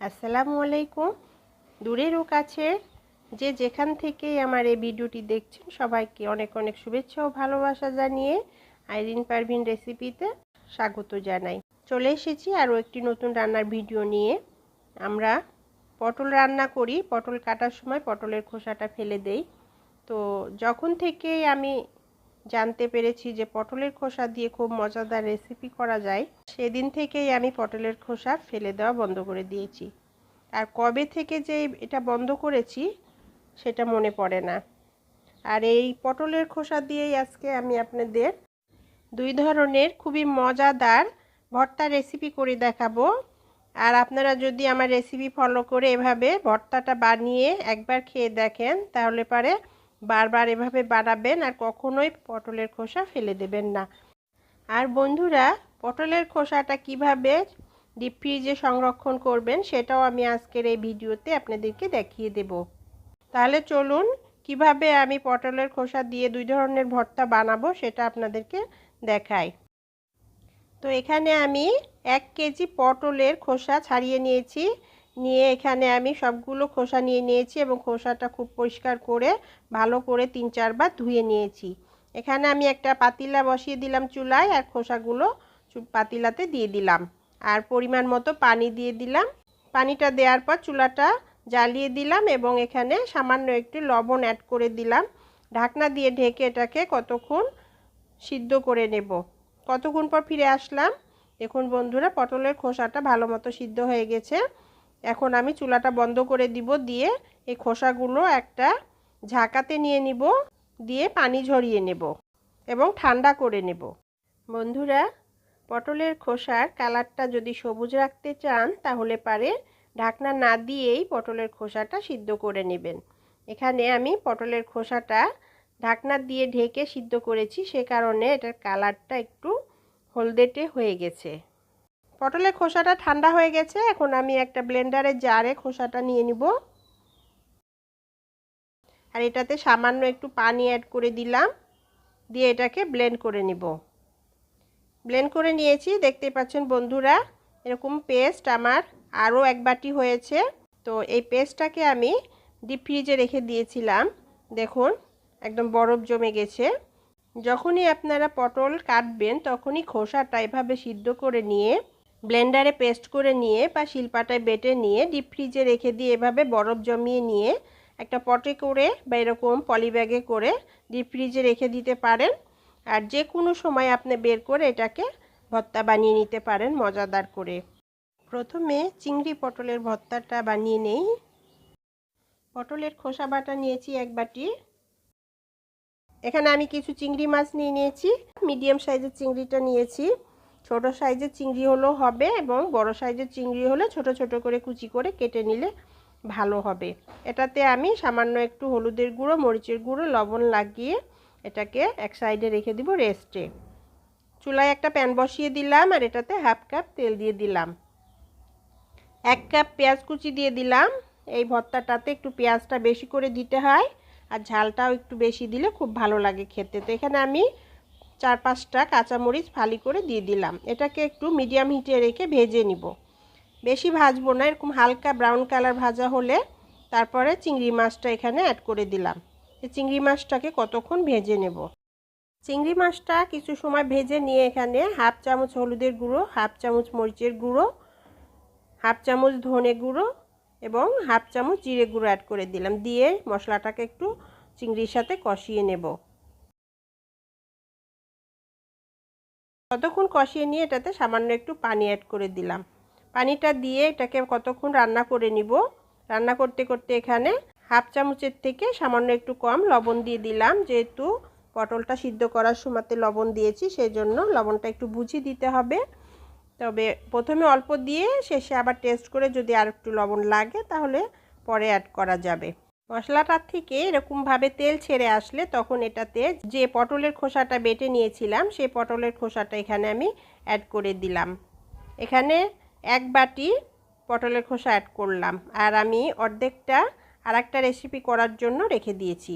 আসসালামু আলাইকুম। দূরের ও কাছে যে যেখান থেকেই আমার এই ভিডিওটি দেখছেন, সবাইকে অনেক অনেক শুভেচ্ছা ও ভালোবাসা জানিয়ে আইরিন পারভিন রেসিপিতে স্বাগত জানাই। চলে এসেছি আরও একটি নতুন রান্নার ভিডিও নিয়ে। আমরা পটল রান্না করি, পটল কাটার সময় পটলের খোসাটা ফেলে দেই। তো যখন থেকে আমি জানতে পেরেছি যে পটলের খোসা দিয়ে খুব মজাদার রেসিপি করা যায়। সেদিন থেকেই আমি পটলের খোসা ফেলে দেওয়া বন্ধ করে দিয়েছি। আর কবে থেকে যে এটা বন্ধ করেছি, সেটা মনে পড়ে না। আর এই পটলের খোসা দিয়েই আজকে আমি আপনাদের দুই ধরনের খুবই মজাদার ভর্তা রেসিপি করে দেখাবো। আর আপনারা যদি আমার রেসিপি ফলো করে এভাবে ভর্তাটা বানিয়ে একবার খেয়ে দেখেন, তাহলে পারে বারবার এভাবে বাড়াবেন আর কখনোই পটলের খোসা ফেলে দেবেন না। আর বন্ধুরা, পটলের খোসাটা কীভাবে ডিপ ফ্রিজে সংরক্ষণ করবেন সেটাও আমি আজকের এই ভিডিওতে আপনাদেরকে দেখিয়ে দেব। তাহলে চলুন, কীভাবে আমি পটলের খোসা দিয়ে দুই ধরনের ভর্তা বানাবো সেটা আপনাদেরকে দেখাই। তো এখানে আমি এক কেজি পটলের খোসা ছাড়িয়ে নিয়েছি। নিয়ে এখানে আমি সবগুলো খোসা নিয়ে নিয়েছি এবং খোসাটা খুব পরিষ্কার করে, ভালো করে তিন চারবার ধুয়ে নিয়েছি। এখানে আমি একটা পাতিলা বসিয়ে দিলাম চুলায় আর খোসাগুলো পাতিলাতে দিয়ে দিলাম। আর পরিমাণ মতো পানি দিয়ে দিলাম। পানিটা দেওয়ার পর চুলাটা জ্বালিয়ে দিলাম এবং এখানে সামান্য একটু লবণ অ্যাড করে দিলাম। ঢাকনা দিয়ে ঢেকে এটাকে কতক্ষণ সিদ্ধ করে নেব। কতক্ষণ পর ফিরে আসলাম? দেখুন বন্ধুরা, পটলের খোসাটা ভালো মতো সিদ্ধ হয়ে গেছে। এখন আমি চুলাটা বন্ধ করে দিব, দিয়ে এই খোসাগুলো একটা ঝাঁকাতে নিয়ে নিব, দিয়ে পানি ঝরিয়ে নেব এবং ঠান্ডা করে নেব। বন্ধুরা, পটলের খোসার কালারটা যদি সবুজ রাখতে চান, তাহলে পারে ঢাকনা না দিয়েই পটলের খোসাটা সিদ্ধ করে নেবেন। এখানে আমি পটলের খোসাটা ঢাকনা দিয়ে ঢেকে সিদ্ধ করেছি, সে কারণে এটার কালারটা একটু হলদেটে হয়ে গেছে। পটলের খোসাটা ঠান্ডা হয়ে গেছে, এখন আমি একটা ব্লেন্ডারে জারে খোসাটা নিয়ে নিব। আর এটাতে সামান্য একটু পানি অ্যাড করে দিলাম, দিয়ে এটাকে ব্লেন্ড করে নিব। ব্লেন্ড করে নিয়েছি, দেখতে পাচ্ছেন বন্ধুরা, এরকম পেস্ট আমার আরও এক বাটি হয়েছে। তো এই পেস্টটাকে আমি ডিপ ফ্রিজে রেখে দিয়েছিলাম, দেখুন, একদম বরফ জমে গেছে। যখনই আপনারা পটল কাটবেন, তখনই খোসাটা এভাবে সিদ্ধ করে নিয়ে ব্লেন্ডারে পেস্ট করে নিয়ে বা শিলপাটায় বেটে নিয়ে ডিপ ফ্রিজে রেখে দিয়ে এভাবে বরফ জমিয়ে নিয়ে একটা পটে করে বা এরকম পলিব্যাগে করে ডিপ ফ্রিজে রেখে দিতে পারেন। আর যে কোনো সময় আপনি বের করে এটাকে ভর্তা বানিয়ে নিতে পারেন মজাদার করে। প্রথমে চিংড়ি পটলের ভর্তাটা বানিয়ে নেই। পটলের খোসা বাটা নিয়েছি এক বাটি। এখানে আমি কিছু চিংড়ি মাছ নিয়ে নিয়েছি। মিডিয়াম সাইজের চিংড়িটা নিয়েছি। ছোট সাইজের চিংড়ি হলেও হবে এবং বড় সাইজের চিংড়ি হলে ছোট ছোট করে কুচি করে কেটে নিলে ভালো হবে। এটাতে আমি সামান্য একটু হলুদের গুঁড়ো, মরিচের গুঁড়ো, লবণ লাগিয়ে এটাকে এক সাইডে রেখে দিব রেস্টে। চুলায় একটা প্যান বসিয়ে দিলাম আর এটাতে হাফ কাপ তেল দিয়ে দিলাম। এক কাপ পেঁয়াজ কুচি দিয়ে দিলাম। এই ভর্তাটাতে একটু পেঁয়াজটা বেশি করে দিতে হয় আর ঝালটাও একটু বেশি দিলে খুব ভালো লাগে খেতে। তো এখানে আমি চার পাঁচটা কাঁচামরিচ ফালি করে দিয়ে দিলাম। এটাকে একটু মিডিয়াম হিটে রেখে ভেজে নিব। বেশি ভাজবো না, এরকম হালকা ব্রাউন কালার ভাজা হলে তারপরে চিংড়ি মাছটা এখানে অ্যাড করে দিলাম। এই চিংড়ি মাছটাকে কতক্ষণ ভেজে নেব? চিংড়ি মাছটা কিছু সময় ভেজে নিয়ে এখানে হাফ চামচ হলুদের গুঁড়ো, হাফ চামচ মরিচের গুঁড়ো, হাফ চামচ ধনে গুঁড়ো এবং হাফ চামচ জিরে গুঁড়ো অ্যাড করে দিলাম। দিয়ে মশলাটাকে একটু চিংড়ির সাথে কষিয়ে নেব। কতক্ষণ কষিয়ে নিয়ে এটাতে সামান্য একটু পানি অ্যাড করে দিলাম। পানিটা দিয়ে এটাকে কতক্ষণ রান্না করে নিব? রান্না করতে করতে এখানে হাফ চামচের থেকে সামান্য একটু কম লবণ দিয়ে দিলাম। যেহেতু পটলটা সিদ্ধ করার সময়তে লবণ দিয়েছি সেই জন্য লবণটা একটু বুঝিয়ে দিতে হবে। তবে প্রথমে অল্প দিয়ে শেষে আবার টেস্ট করে যদি আর একটু লবণ লাগে, তাহলে পরে অ্যাড করা যাবে। মশলাটার থেকে এরকমভাবে তেল ছেড়ে আসলে তখন এটাতে যে পটলের খোসাটা বেটে নিয়েছিলাম সেই পটলের খোসাটা এখানে আমি অ্যাড করে দিলাম এখানে এক বাটি পটলের খোসা অ্যাড করলাম আর আমি অর্ধেকটা আর একটা রেসিপি করার জন্য রেখে দিয়েছি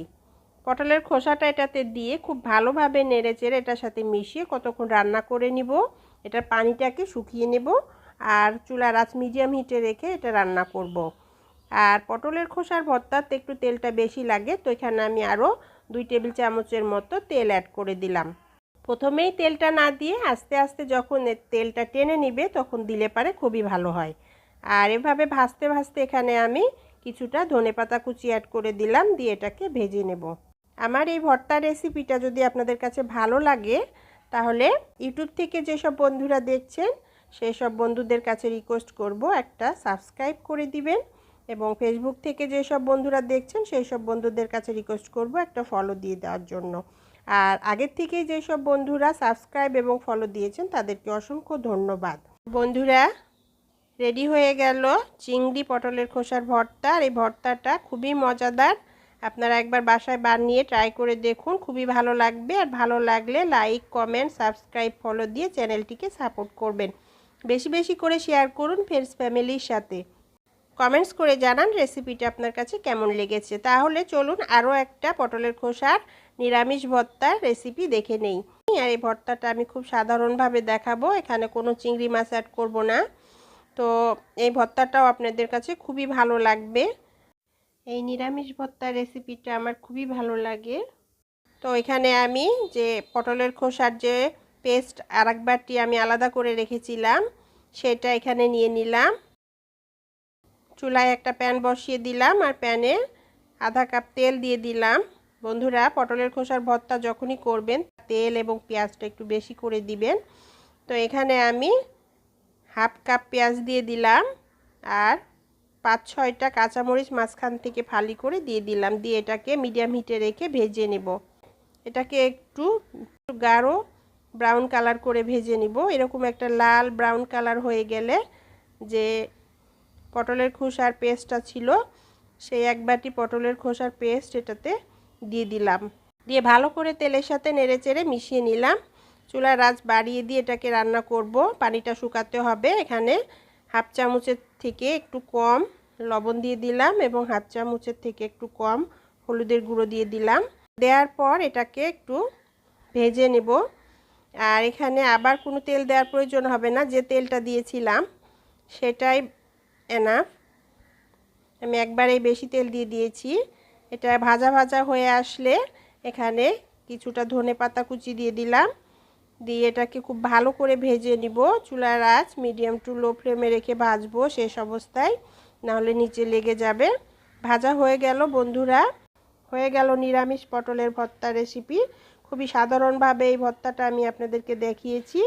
পটলের খোসাটা এটাতে দিয়ে খুব ভালোভাবে নেড়ে চেড়ে এটার সাথে মিশিয়ে কতক্ষণ রান্না করে নিব, এটার পানিটাকে শুকিয়ে নেব আর চুলার আঁচ মিডিয়াম হিটে রেখে এটা রান্না করব। আর পটলের খোসার ভর্তাতে একটু তেলটা বেশি লাগে, তো এখানে আমি আরও দুই টেবিল চামচের মতো তেল অ্যাড করে দিলাম। প্রথমেই তেলটা না দিয়ে আস্তে আস্তে যখন তেলটা টেনে নিবে, তখন দিলে পারে খুবই ভালো হয়। আর এভাবে ভাজতে ভাজতে এখানে আমি কিছুটা ধনেপাতা কুচি অ্যাড করে দিলাম, দিয়ে এটাকে ভেজে নেব। আমার এই ভর্তা রেসিপিটা যদি আপনাদের কাছে ভালো লাগে, তাহলে ইউটিউব থেকে যেসব বন্ধুরা দেখছেন সেই সব বন্ধুদের কাছে রিকোয়েস্ট করব একটা সাবস্ক্রাইব করে দিবেন। এবং ফেসবুক থেকে যেসব বন্ধুরা দেখছেন সেই সব বন্ধুদের কাছে রিকোয়েস্ট করব একটা ফলো দিয়ে দেওয়ার জন্য। আর আগের থেকেই যেসব বন্ধুরা সাবস্ক্রাইব এবং ফলো দিয়েছেন, তাদেরকে অসংখ্য ধন্যবাদ। বন্ধুরা রেডি হয়ে গেল চিংড়ি পটলের খোসার ভর্তা। আর এই ভর্তাটা খুবই মজাদার। আপনারা একবার বাসায় বানিয়ে ট্রাই করে দেখুন, খুবই ভালো লাগবে। আর ভালো লাগলে লাইক কমেন্ট সাবস্ক্রাইব ফলো দিয়ে চ্যানেলটিকে সাপোর্ট করবেন। বেশি বেশি করে শেয়ার করুন ফ্রেন্ডস ফ্যামিলির সাথে। কমেন্টস করে জানান রেসিপিটা আপনার কাছে কেমন লেগেছে। তাহলে চলুন আরও একটা পটলের খোসার নিরামিষ ভর্তার রেসিপি দেখে নেই। আর এই ভর্তাটা আমি খুব সাধারণভাবে দেখাবো, এখানে কোনো চিংড়ি মাছ অ্যাড করব না। তো এই ভর্তাটাও আপনাদের কাছে খুবই ভালো লাগবে। এই নিরামিষ ভর্তার রেসিপিটা আমার খুবই ভালো লাগে। তো এখানে আমি যে পটলের খোসার যে পেস্ট আর একবারটি আমি আলাদা করে রেখেছিলাম, সেটা এখানে নিয়ে নিলাম। চুলায় একটা প্যান বসিয়ে দিলাম আর প্যানে আধা কাপ তেল দিয়ে দিলাম। বন্ধুরা, পটলের খোসার ভর্তা যখনই করবেন, তেল এবং পেঁয়াজটা একটু বেশি করে দিবেন। তো এখানে আমি হাফ কাপ পেঁয়াজ দিয়ে দিলাম আর পাঁচ ছয়টা কাঁচামরিচ মাঝখান থেকে ফালি করে দিয়ে দিলাম। দিয়ে এটাকে মিডিয়াম হিটে রেখে ভেজে নেব। এটাকে একটু গাঢ় ব্রাউন কালার করে ভেজে নিব। এরকম একটা লাল ব্রাউন কালার হয়ে গেলে যে পটলের খোসার পেস্টটা ছিল, সেই এক বাটি পটলের খোসার পেস্ট এটাতে দিয়ে দিলাম। দিয়ে ভালো করে তেলের সাথে নেড়ে চেড়ে মিশিয়ে নিলাম। চুলার রাজ বাড়িয়ে দিয়ে এটাকে রান্না করব। পানিটা শুকাতে হবে। এখানে হাফ চামচের থেকে একটু কম লবণ দিয়ে দিলাম এবং হাফ চামচের থেকে একটু কম হলুদের গুঁড়ো দিয়ে দিলাম। দেওয়ার পর এটাকে একটু ভেজে নেব। আর এখানে আবার কোনো তেল দেওয়ার প্রয়োজন হবে না। যে তেলটা দিয়েছিলাম, সেটাই এনাফ আমি একবারেই বেশি তেল দিয়ে দিয়েছি। এটা ভাজা ভাজা হয়ে আসলে এখানে কিছুটা ধনে পাতা কুচি দিয়ে দিলাম। দিয়ে এটাকে খুব ভালো করে ভেজে নিব। চুলার আঁচ মিডিয়াম টু লো ফ্লেমে রেখে ভাজবো শেষ অবস্থায়। নাহলে নিচে লেগে যাবে। ভাজা হয়ে গেল বন্ধুরা। হয়ে গেল নিরামিষ পটলের ভর্তা রেসিপি খুবই সাধারণভাবে এই ভর্তাটা আমি আপনাদেরকে দেখিয়েছি।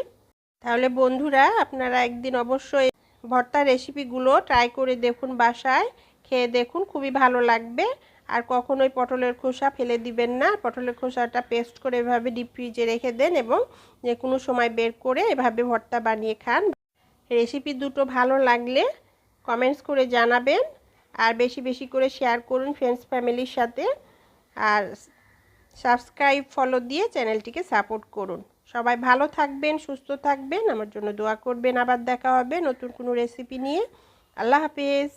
তাহলে বন্ধুরা, আপনারা একদিন অবশ্যই ভর্তা রেসিপিগুলো ট্রাই করে দেখুন বাসায়, খেয়ে দেখুন, খুবই ভালো লাগবে। আর কখনোই পটলের খোসা ফেলে দিবেন না, পটলের খোসাটা পেস্ট করে এভাবে ডিপ ফ্রিজে রেখে দেন এবং যে কোনো সময় বের করে এভাবে ভর্তা বানিয়ে খান। রেসিপি দুটো ভালো লাগলে কমেন্টস করে জানাবেন, আর বেশি বেশি করে শেয়ার করুন ফ্রেন্ডস ফ্যামিলির সাথে। আর সাবস্ক্রাইব ফলো দিয়ে চ্যানেলটিকে সাপোর্ট করুন। সবাই ভালো থাকবেন, সুস্থ থাকবেন। আমার জন্য দোয়া করবেন। আবার দেখা হবে নতুন কোনো রেসিপি নিয়ে। আল্লাহ হাফিজ।